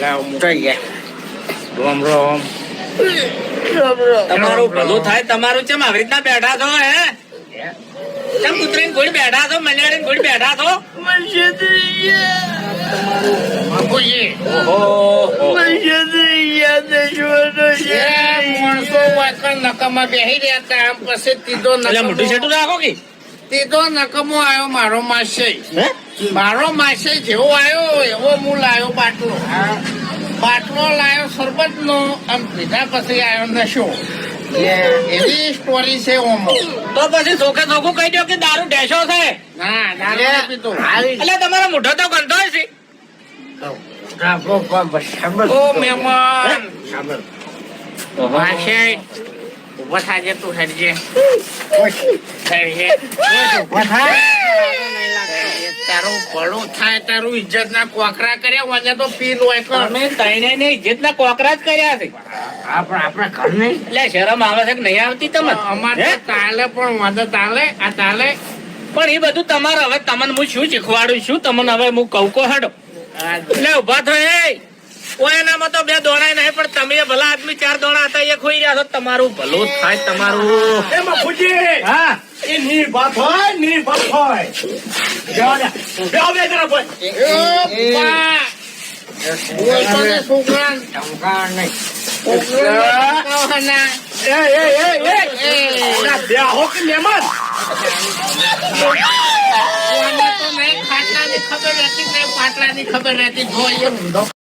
લાવ મુકાઈ ગયા રોમ રોમ. તમારું ભલું થાય તમારું ચમ આવી રીતના બેઠા છો હે? ચમ કૂતરીને ગોળ બેઠા છો મજાડીને ગોળ બેઠા છો? બાપુજી. ઓહો એ માણસો વાંકણ નકામાં બેહી રહ્યા હતા આમ તીધો એટલે મોઢું નકામો છેટું રાખો કે? તીધો નકામો આવ્યો મારો માસે. હે? મારો માસે જેવો આવ્યો એવો હું લાવ્યો બાટલો. બાટલો લાવ્યો સરબત નો આમ પીધા પછી આવ્યો નશો. એવી સ્ટોરી છે ઓમો. તો પછી ચોખે ચોખ્ખું કહી દો કે દારૂ ઢેસો છે? ના દારૂ એટલે તમારો મોઢો તો ગંધો છે ઓ મહેમાન. માસે ઊભા થાજે તું હેડજે. હેડજે. તારું ભલું થાય તારું ઇજ્જત ના કોકરા કર્યા વાજે તો પીન હોય તમે તઈને ને ઇજ્જતના કોકરા જ કર્યા છે. આપણે આપણે ઘર નહીં એટલે શરમ આવે છે કે નહીં આવતી તમે અમારે તાલે પણ વાંધો તાલે આ તાલે. પણ એ બધું તમારે હવે તમને હું શું શીખવાડું છું તમને હવે હું કહું કો હડો. એટલે ઊભા થયો એ. કોઈ એનામાં તો બે દોડાય નહીં પણ તમે ભલા આદમી ચાર દોડા હતા એ ખોઈ રહ્યા છો તમારું ભલું થાય તમારું. હા. એ ની હોયની હોય જવા બા બોલતો ને છોકરા એ એ એ એ. એ, ઓલા બે હો કે મહેમાન? કોને તો નહીં ખાટલાની ખબર રહેતી ખબર રહેતી